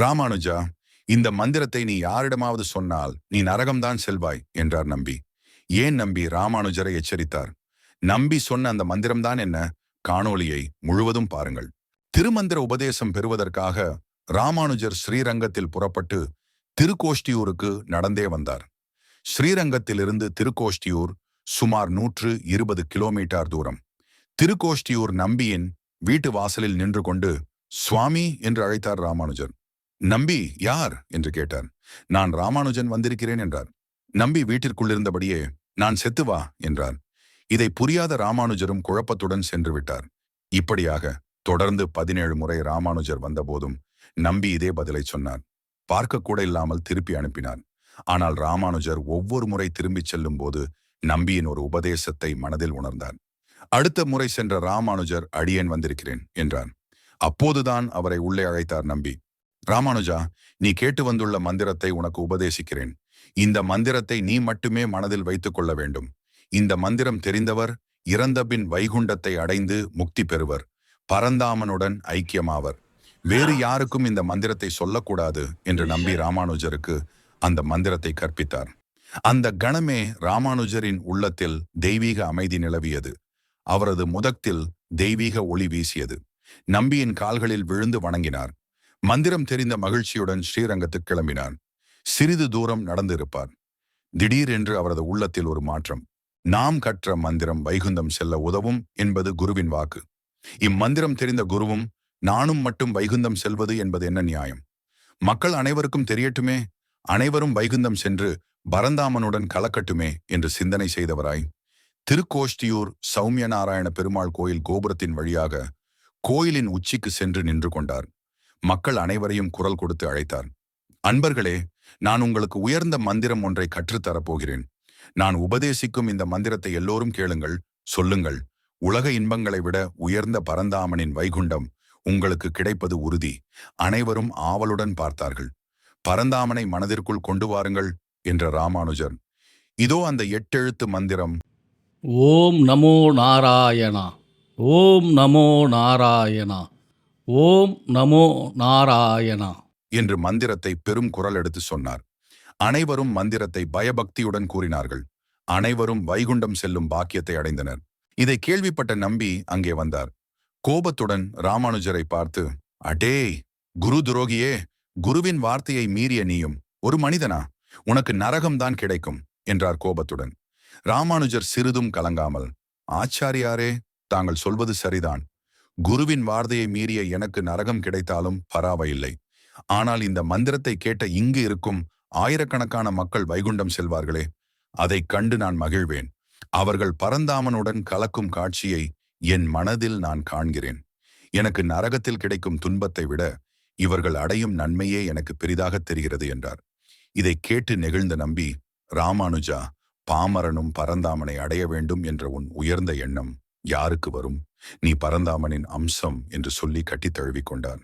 ராமானுஜா இந்த மந்திரத்தை நீ யாரிடமாவது சொன்னால் நீ நரகம்தான் செல்வாய் என்றார் நம்பி. ஏன் நம்பி? ராமானுஜரை எச்சரித்தார். நம்பி சொன்ன அந்த மந்திரம்தான் என்ன? காணொளியை முழுவதும் பாருங்கள். திருமந்திர உபதேசம் பெறுவதற்காக ராமானுஜர் ஸ்ரீரங்கத்தில் புறப்பட்டு திருக்கோஷ்டியூருக்கு நடந்தே வந்தார். ஸ்ரீரங்கத்திலிருந்து திருக்கோஷ்டியூர் சுமார் நூற்று இருபது கிலோமீட்டர் தூரம். திருக்கோஷ்டியூர் நம்பியின் வீட்டு வாசலில் நின்று கொண்டு சுவாமி என்று அழைத்தார் ராமானுஜர். நம்பி யார்? என்று கேட்டார். நான் ராமானுஜன் வந்திருக்கிறேன் என்றார். நம்பி வீட்டிற்குள்ளிருந்தபடியே நான் செத்து வா என்றார். இதை புரியாத ராமானுஜரும் குழப்பத்துடன் சென்று விட்டார். இப்படியாக தொடர்ந்து பதினேழு முறை ராமானுஜர் வந்தபோதும் நம்பி இதே பதிலை சொன்னார். பார்க்க கூட இல்லாமல் திருப்பி அனுப்பினார். ஆனால் ராமானுஜர் ஒவ்வொரு முறை திரும்பிச் செல்லும் போது நம்பியின் ஒரு உபதேசத்தை மனதில் உணர்ந்தார். அடுத்த முறை சென்ற ராமானுஜர் அடியேன் வந்திருக்கிறேன் என்றார். அப்போதுதான் அவரை உள்ளே அழைத்தார் நம்பி. ராமானுஜா நீ கேட்டு வந்துள்ள மந்திரத்தை உனக்கு உபதேசிக்கிறேன். இந்த மந்திரத்தை நீ மட்டுமே மனதில் வைத்துக் கொள்ள வேண்டும். இந்த மந்திரம் தெரிந்தவர் இறந்தபின் வைகுண்டத்தை அடைந்து முக்தி பெறுவர். பரந்தாமனுடன் ஐக்கியமாவர். வேறு யாருக்கும் இந்த மந்திரத்தை சொல்லக்கூடாது என்று நம்பி ராமானுஜருக்கு அந்த மந்திரத்தை கற்பித்தார். அந்த கணமே ராமானுஜரின் உள்ளத்தில் தெய்வீக அமைதி நிலவியது. அவரது முதத்தில் தெய்வீக ஒளி வீசியது. நம்பியின் கால்களில் விழுந்து வணங்கினார். மந்திரம் தெரிந்த மகிழ்ச்சியுடன் ஸ்ரீரங்கத்துக்கு கிளம்பினான். சிறிது தூரம் நடந்திருப்பார். திடீரென்று அவரது உள்ளத்தில் ஒரு மாற்றம். நாம் கற்ற மந்திரம் வைகுந்தம் செல்ல உதவும் என்பது குருவின் வாக்கு. இம்மந்திரம் தெரிந்த குருவும் நானும் மட்டும் வைகுந்தம் செல்வது என்பது என்ன நியாயம்? மக்கள் அனைவருக்கும் தெரியட்டுமே? அனைவரும் வைகுந்தம் சென்று பரந்தாமனுடன் கலக்கட்டுமே? என்று சிந்தனை செய்தவராய் திருக்கோஷ்டியூர் சௌமிய நாராயண பெருமாள் கோயில் கோபுரத்தின் வழியாக கோயிலின் உச்சிக்கு சென்று நின்று கொண்டார். மக்கள் அனைவரையும் குரல் கொடுத்து அழைத்தார். அன்பர்களே நான் உங்களுக்கு உயர்ந்த மந்திரம் ஒன்றை கற்றுத்தரப்போகிறேன். நான் உபதேசிக்கும் இந்த மந்திரத்தை எல்லோரும் கேளுங்கள் சொல்லுங்கள். உலக இன்பங்களை விட உயர்ந்த பரந்தாமனின் வைகுண்டம் உங்களுக்கு கிடைப்பது உறுதி. அனைவரும் ஆவலுடன் பார்த்தார்கள். பரந்தாமனை மனதிற்குள் கொண்டு வாருங்கள் என்ற ராமானுஜர். இதோ அந்த எட்டெழுத்து மந்திரம். ஓம் நமோ நாராயணா ஓம் நமோ நாராயணா ஓம் நமோ நாராயணா. என்று மந்திரத்தை பெரும் குரல் எடுத்து சொன்னார். அனைவரும் மந்திரத்தை பயபக்தியுடன் கூறினார்கள். அனைவரும் வைகுண்டம் செல்லும் பாக்கியத்தை அடைந்தனர். இதை கேள்விப்பட்ட நம்பி அங்கே வந்தார். கோபத்துடன் ராமானுஜரை பார்த்து அடே குரு துரோகியே குருவின் வார்த்தையை மீறிய நீயும் ஒரு மனிதனா? உனக்கு நரகம்தான் கிடைக்கும் என்றார் கோபத்துடன். ராமானுஜர் சிறிதும் கலங்காமல் ஆச்சாரியாரே தாங்கள் சொல்வது சரிதான். குருவின் வார்த்தையை மீறிய எனக்கு நரகம் கிடைத்தாலும் பராவையில்லை ஆனால் இந்த மந்திரத்தை கேட்ட இங்கு இருக்கும் ஆயிரக்கணக்கான மக்கள் வைகுண்டம் செல்வார்களே அதைக் கண்டு நான் மகிழ்வேன். அவர்கள் பரந்தாமனுடன் கலக்கும் காட்சியை என் மனதில் நான் காண்கிறேன். எனக்கு நரகத்தில் கிடைக்கும் துன்பத்தை விட இவர்கள் அடையும் நன்மையே எனக்கு பெரிதாக தெரிகிறது என்றார். இதை கேட்டு நெகிழ்ந்த நம்பி ராமானுஜா பாமரனும் பரந்தாமனை அடைய வேண்டும் என்ற உன் உயர்ந்த எண்ணம் யாருக்கு வரும்? நீ பரந்தாமனின் அம்சம் என்று சொல்லி கட்டித் தழுவிக் கொண்டான்